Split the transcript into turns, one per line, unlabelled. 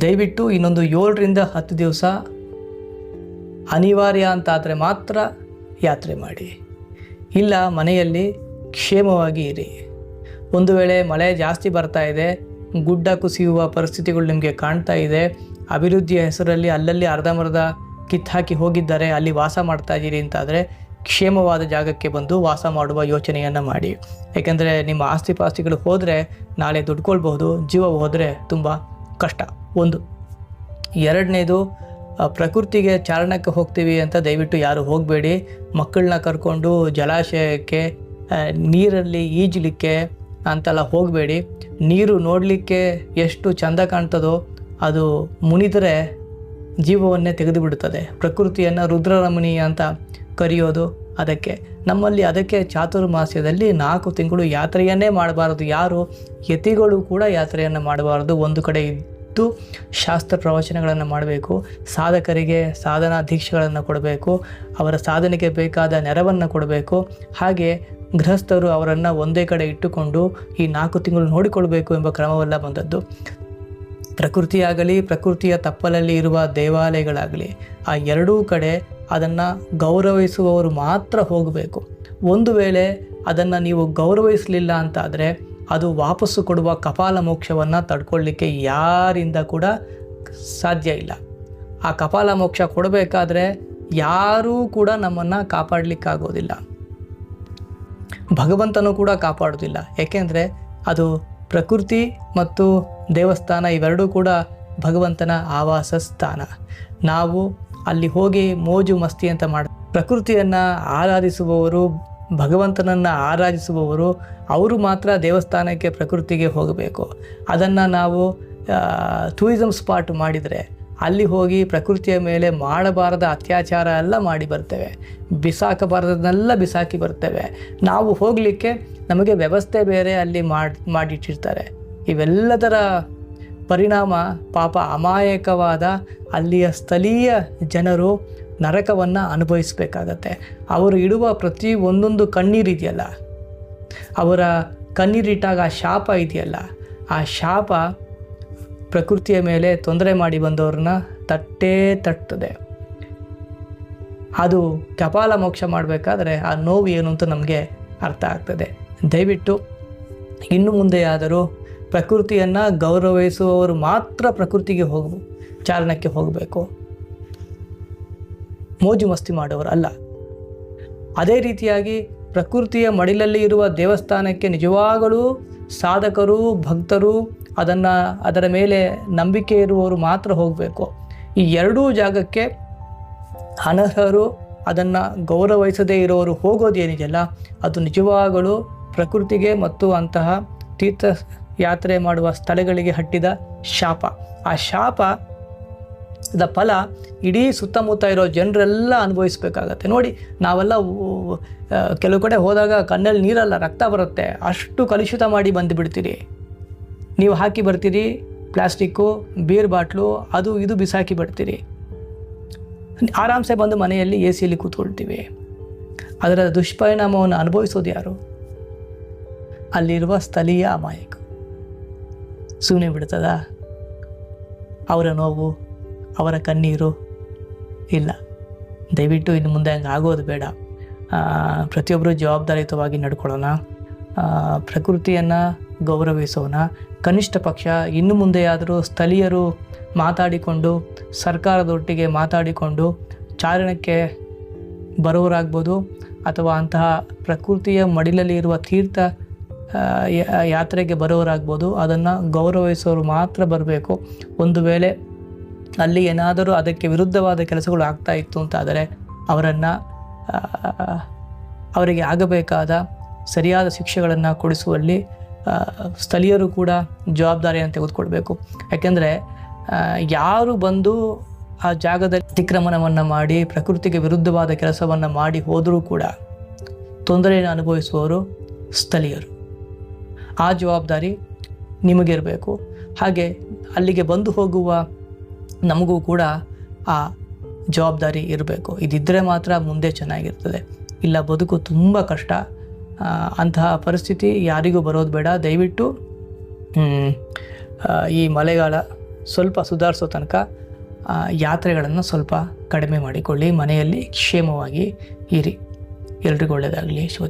ದಯವಿಟ್ಟು ಇನ್ನೊಂದು ಏಳರಿಂದ ಹತ್ತು ದಿವಸ ಅನಿವಾರ್ಯ ಅಂತಾದರೆ ಮಾತ್ರ ಯಾತ್ರೆ ಮಾಡಿ. ಇಲ್ಲ, ಮನೆಯಲ್ಲಿ ಕ್ಷೇಮವಾಗಿ ಇರಿ. ಒಂದು ವೇಳೆ ಮಳೆ ಜಾಸ್ತಿ ಬರ್ತಾ ಇದೆ, ಗುಡ್ಡ ಕುಸಿಯುವ ಪರಿಸ್ಥಿತಿಗಳು ನಿಮಗೆ ಕಾಣ್ತಾ ಇದೆ, ಅಭಿವೃದ್ಧಿಯ ಹೆಸರಲ್ಲಿ ಅಲ್ಲಲ್ಲಿ ಅರ್ಧಂಬರ್ಧ ಕಿತ್ತಾಕಿ ಹೋಗಿದ್ದಾರೆ ಅಲ್ಲಿ ವಾಸ ಮಾಡ್ತಾ ಇದ್ದೀರಿ ಅಂತಾದರೆ ಕ್ಷೇಮವಾದ ಜಾಗಕ್ಕೆ ಬಂದು ವಾಸ ಮಾಡುವ ಯೋಚನೆಯನ್ನು ಮಾಡಿ. ಯಾಕೆಂದರೆ ನಿಮ್ಮ ಆಸ್ತಿ ಪಾಸ್ತಿಗಳು ಹೋದರೆ ನಾಳೆ ದುಡ್ಕೊಳ್ಬಹುದು ಜೀವ ಹೋದರೆ ತುಂಬ ಕಷ್ಟ. ಒಂದು. ಎರಡನೇದು ಪ್ರಕೃತಿಗೆ ಚಾರಣಕ್ಕೆ ಹೋಗ್ತೀವಿ ಅಂತ ದಯವಿಟ್ಟು ಯಾರು ಹೋಗಬೇಡಿ. ಮಕ್ಕಳನ್ನ ಕರ್ಕೊಂಡು ಜಲಾಶಯಕ್ಕೆ ನೀರಲ್ಲಿ ಈಜಲಿಕ್ಕೆ ಅಂತೆಲ್ಲ ಹೋಗಬೇಡಿ. ನೀರು ನೋಡಲಿಕ್ಕೆ ಎಷ್ಟು ಚಂದ ಕಾಣ್ತದೋ ಅದು ಮುನಿದರೆ ಜೀವವನ್ನೇ ತೆಗೆದುಬಿಡುತ್ತದೆ. ಪ್ರಕೃತಿಯನ್ನು ರುದ್ರರಮಣಿ ಅಂತ ಕರೆಯೋದು ಅದಕ್ಕೆ. ನಮ್ಮಲ್ಲಿ ಅದಕ್ಕೆ ಚಾತುರ್ಮಾಸ್ಯದಲ್ಲಿ ನಾಲ್ಕು ತಿಂಗಳು ಯಾತ್ರೆಯನ್ನೇ ಮಾಡಬಾರದು. ಯಾರು ಯತಿಗಳು ಕೂಡ ಯಾತ್ರೆಯನ್ನು ಮಾಡಬಾರದು. ಒಂದು ಕಡೆ ಇದ್ದು ಶಾಸ್ತ್ರ ಪ್ರವಚನಗಳನ್ನು ಮಾಡಬೇಕು, ಸಾಧಕರಿಗೆ ಸಾಧನಾ ದೀಕ್ಷೆಗಳನ್ನು ಕೊಡಬೇಕು, ಅವರ ಸಾಧನೆಗೆ ಬೇಕಾದ ನೆರವನ್ನು ಕೊಡಬೇಕು. ಹಾಗೆ ಗೃಹಸ್ಥರು ಅವರನ್ನು ಒಂದೇ ಕಡೆ ಇಟ್ಟುಕೊಂಡು ಈ ನಾಲ್ಕು ತಿಂಗಳು ನೋಡಿಕೊಳ್ಬೇಕು ಎಂಬ ಕ್ರಮವೆಲ್ಲ ಬಂದದ್ದು. ಪ್ರಕೃತಿಯಾಗಲಿ, ಪ್ರಕೃತಿಯ ತಪ್ಪಲಲ್ಲಿ ಇರುವ ದೇವಾಲಯಗಳಾಗಲಿ, ಆ ಎರಡೂ ಕಡೆ ಅದನ್ನು ಗೌರವಿಸುವವರು ಮಾತ್ರ ಹೋಗಬೇಕು. ಒಂದು ವೇಳೆ ಅದನ್ನು ನೀವು ಗೌರವಿಸಲಿಲ್ಲ ಅಂತಾದರೆ ಅದು ವಾಪಸ್ಸು ಕೊಡುವ ಕಪಾಲ ಮೋಕ್ಷವನ್ನು ತಡ್ಕೊಳ್ಳಿಕ್ಕೆ ಯಾರಿಂದ ಕೂಡ ಸಾಧ್ಯ ಇಲ್ಲ. ಆ ಕಪಾಲ ಮೋಕ್ಷ ಕೊಡಬೇಕಾದ್ರೆ ಯಾರೂ ಕೂಡ ನಮ್ಮನ್ನು ಕಾಪಾಡಲಿಕ್ಕಾಗೋದಿಲ್ಲ. ಭಗವಂತನೂ ಕೂಡ ಕಾಪಾಡೋದಿಲ್ಲ. ಏಕೆಂದರೆ ಅದು ಪ್ರಕೃತಿ ಮತ್ತು ದೇವಸ್ಥಾನ ಇವೆರಡೂ ಕೂಡ ಭಗವಂತನ ಆವಾಸ ಸ್ಥಾನ. ನಾವು ಅಲ್ಲಿ ಹೋಗಿ ಮೋಜು ಮಸ್ತಿ ಅಂತ ಮಾಡ, ಪ್ರಕೃತಿಯನ್ನು ಆರಾಧಿಸುವವರು ಭಗವಂತನನ್ನು ಆರಾಧಿಸುವವರು ಅವರು ಮಾತ್ರ ದೇವಸ್ಥಾನಕ್ಕೆ ಪ್ರಕೃತಿಗೆ ಹೋಗಬೇಕು. ಅದನ್ನು ನಾವು ಟೂರಿಸಮ್ ಸ್ಪಾಟ್ ಮಾಡಿದರೆ ಅಲ್ಲಿ ಹೋಗಿ ಪ್ರಕೃತಿಯ ಮೇಲೆ ಮಾಡಬಾರದ ಅತ್ಯಾಚಾರ ಎಲ್ಲ ಮಾಡಿ ಬರ್ತೇವೆ. ಬಿಸಾಕಬಾರದನ್ನೆಲ್ಲ ಬಿಸಾಕಿ ಬರ್ತೇವೆ. ನಾವು ಹೋಗಲಿಕ್ಕೆ ನಮಗೆ ವ್ಯವಸ್ಥೆ ಬೇರೆ ಅಲ್ಲಿ ಮಾಡಿ, ಮಾಡಿಟ್ಟಿರ್ತಾರೆ. ಇವೆಲ್ಲದರ ಪರಿಣಾಮ ಪಾಪ ಅಮಾಯಕವಾದ ಅಲ್ಲಿಯ ಸ್ಥಳೀಯ ಜನರು ನರಕವನ್ನು ಅನುಭವಿಸಬೇಕಾಗತ್ತೆ. ಅವರು ಇಡುವ ಪ್ರತಿ ಒಂದೊಂದು ಕಣ್ಣೀರಿದೆಯಲ್ಲ ಅವರ ಕಣ್ಣೀರಿಟ್ಟಾಗ ಆ ಶಾಪ ಇದೆಯಲ್ಲ? ಆ ಶಾಪ ಪ್ರಕೃತಿಯ ಮೇಲೆ ತೊಂದರೆ ಮಾಡಿ ಬಂದವ್ರನ್ನ ತಟ್ಟೇ ತಟ್ಟುತ್ತದೆ ಅದು ಕಪಾಲ ಮೋಕ್ಷ ಮಾಡಬೇಕಾದ್ರೆ ಆ ನೋವು ಏನು ಅಂತ ನಮಗೆ ಅರ್ಥ ಆಗ್ತದೆ. ದಯವಿಟ್ಟು ಇನ್ನು ಮುಂದೆ ಆದರೂ ಪ್ರಕೃತಿಯನ್ನು ಗೌರವಿಸುವವರು ಮಾತ್ರ ಪ್ರಕೃತಿಗೆ ಹೋಗ, ಚಾರಣಕ್ಕೆ ಹೋಗಬೇಕು. ಮೋಜು ಮಸ್ತಿ ಮಾಡೋರು ಅಲ್ಲ. ಅದೇ ರೀತಿಯಾಗಿ ಪ್ರಕೃತಿಯ ಮಡಿಲಲ್ಲಿ ಇರುವ ದೇವಸ್ಥಾನಕ್ಕೆ ನಿಜವಾಗಲೂ ಸಾಧಕರು, ಭಕ್ತರು ಅದನ್ನು ಅದರ ಮೇಲೆ ನಂಬಿಕೆ ಇರುವವರು ಮಾತ್ರ ಹೋಗಬೇಕು. ಈ ಎರಡೂ ಜಾಗಕ್ಕೆ ಅನರ್ಹರು ಅದನ್ನು ಗೌರವಿಸದೇ ಇರೋರು ಹೋಗೋದೇನಿದೆಯಲ್ಲ, ಅದು ನಿಜವಾಗಲೂ ಪ್ರಕೃತಿಗೆ ಮತ್ತು ಅಂತಹ ತೀರ್ಥ ಯಾತ್ರೆ ಮಾಡುವ ಸ್ಥಳಗಳಿಗೆ ಹಟ್ಟಿದ ಶಾಪ. ಆ ಶಾಪ ದ ಫಲ ಇಡೀ ಸುತ್ತಮುತ್ತ ಇರೋ ಜನರೆಲ್ಲ ಅನುಭವಿಸ್ಬೇಕಾಗತ್ತೆ. ನೋಡಿ, ನಾವೆಲ್ಲ ಕೆಲವು ಕಡೆ ಹೋದಾಗ ಕಣ್ಣಲ್ಲಿ ನೀರಲ್ಲ, ರಕ್ತ ಬರುತ್ತೆ. ಅಷ್ಟು ಕಲುಷಿತ ಮಾಡಿ ಬಂದುಬಿಡ್ತೀರಿ. ನೀವು ಹಾಕಿ ಬರ್ತೀರಿ, ಪ್ಲಾಸ್ಟಿಕ್ಕು ಬೀರ್ ಬಾಟ್ಲು, ಅದು ಇದು ಬಿಸಾಕಿ ಬಿಡ್ತೀರಿ ಆರಾಮ್ಸೆ ಬಂದು ಮನೆಯಲ್ಲಿ ಎ ಸಿಯಲ್ಲಿ ಕೂತ್ಕೊಳ್ತೀವಿ. ಅದರ ದುಷ್ಪರಿಣಾಮವನ್ನು ಅನುಭವಿಸೋದು ಯಾರು? ಅಲ್ಲಿರುವ ಸ್ಥಳೀಯ ಅಮಾಯಕ ಸುಮ್ಮನೆ ಬಿಡ್ತದ? ಅವರ ನೋವು? ಅವರ ಕಣ್ಣೀರು ಇಲ್ಲ. ದಯವಿಟ್ಟು ಇನ್ನು ಮುಂದೆ ಹಂಗೆ ಆಗೋದು ಬೇಡ. ಪ್ರತಿಯೊಬ್ಬರು ಜವಾಬ್ದಾರಿಯುತವಾಗಿ ನಡ್ಕೊಳ್ಳೋಣ. ಪ್ರಕೃತಿಯನ್ನು ಗೌರವಿಸೋಣ. ಕನಿಷ್ಠ ಪಕ್ಷ, ಇನ್ನು ಮುಂದೆಯಾದರೂ ಸ್ಥಳೀಯರು ಮಾತಾಡಿಕೊಂಡು, ಸರ್ಕಾರದೊಟ್ಟಿಗೆ ಮಾತಾಡಿಕೊಂಡು ಚಾರಣಕ್ಕೆ ಬರೋರಾಗ್ಬೋದು ಅಥವಾ ಅಂತಹ ಪ್ರಕೃತಿಯ ಮಡಿಲಲ್ಲಿ ಇರುವ ತೀರ್ಥ ಯಾತ್ರೆಗೆ ಬರೋರಾಗ್ಬೋದು ಅದನ್ನು ಗೌರವಿಸೋರು ಮಾತ್ರ ಬರಬೇಕು. ಒಂದು ವೇಳೆ ಅಲ್ಲಿ ಏನಾದರೂ ಅದಕ್ಕೆ ವಿರುದ್ಧವಾದ ಕೆಲಸಗಳು ಆಗ್ತಾ ಇತ್ತು ಅಂತಾದರೆ ಅವರನ್ನು ಅವರಿಗೆ ಆಗಬೇಕಾದ ಸರಿಯಾದ ಶಿಕ್ಷೆಗಳನ್ನು ಕೊಡಿಸುವಲ್ಲಿ ಸ್ಥಳೀಯರು ಕೂಡ ಜವಾಬ್ದಾರಿಯನ್ನು ತೆಗೆದುಕೊಳ್ಬೇಕು. ಯಾಕೆಂದರೆ ಯಾರು ಬಂದು ಆ ಜಾಗದಲ್ಲಿ ಅತಿಕ್ರಮಣವನ್ನು ಮಾಡಿ, ಪ್ರಕೃತಿಗೆ ವಿರುದ್ಧವಾದ ಕೆಲಸವನ್ನು ಮಾಡಿ ಹೋದರೂ ಕೂಡ ತೊಂದರೆಯನ್ನು ಅನುಭವಿಸುವವರು ಸ್ಥಳೀಯರು. ಆ ಜವಾಬ್ದಾರಿ ನಿಮಗಿರಬೇಕು. ಹಾಗೆ ಅಲ್ಲಿಗೆ ಬಂದು ಹೋಗುವ ನಮಗೂ ಕೂಡ ಆ ಜವಾಬ್ದಾರಿ ಇರಬೇಕು. ಇದಿದ್ದರೆ ಮಾತ್ರ ಮುಂದೆ ಚೆನ್ನಾಗಿರ್ತದೆ. ಇಲ್ಲ ಬದುಕು ತುಂಬ ಕಷ್ಟ. ಅಂತಹ ಪರಿಸ್ಥಿತಿ ಯಾರಿಗೂ ಬರೋದು ಬೇಡ. ದಯವಿಟ್ಟು ಈ ಮಳೆಗಾಲ ಸ್ವಲ್ಪ ಸುಧಾರಿಸೋ ತನಕ ಯಾತ್ರೆಗಳನ್ನು ಸ್ವಲ್ಪ ಕಡಿಮೆ ಮಾಡಿಕೊಳ್ಳಿ. ಮನೆಯಲ್ಲಿ ಕ್ಷೇಮವಾಗಿ ಇರಿ. ಎಲ್ರಿಗೂ ಒಳ್ಳೆಯದಾಗಲಿ. ಶುಭ